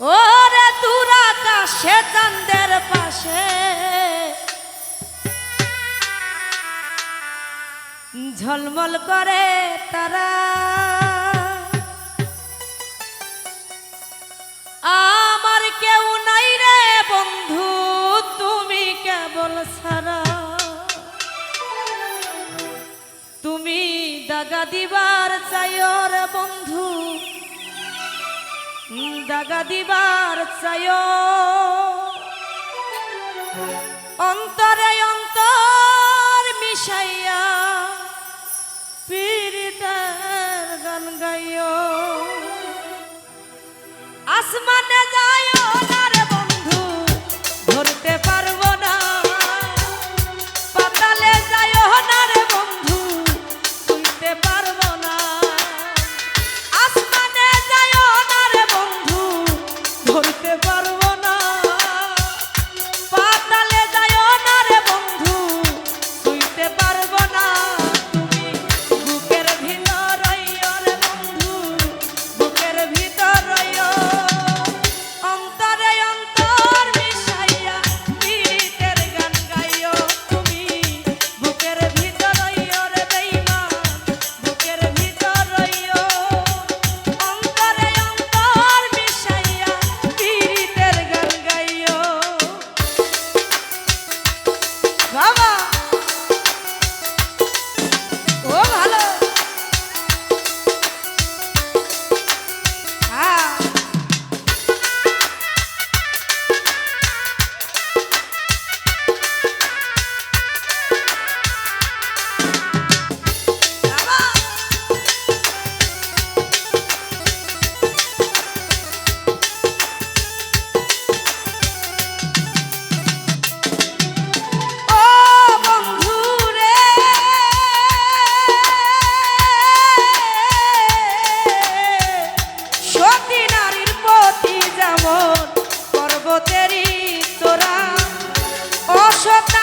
ওরে দূর আকাশে চাঁদের পাশে। ঝলমল করে তারা। আমার কেউ নাই রে বন্ধু, তুমি কেবল সারা। তুমি দাগা দিবার চাইও রে বন্ধু। দাগা দিবার চায় অন্তরে অন্তর মিশাইয়া পীড়িতের গান গাইয় আসমান তোরা। অসতা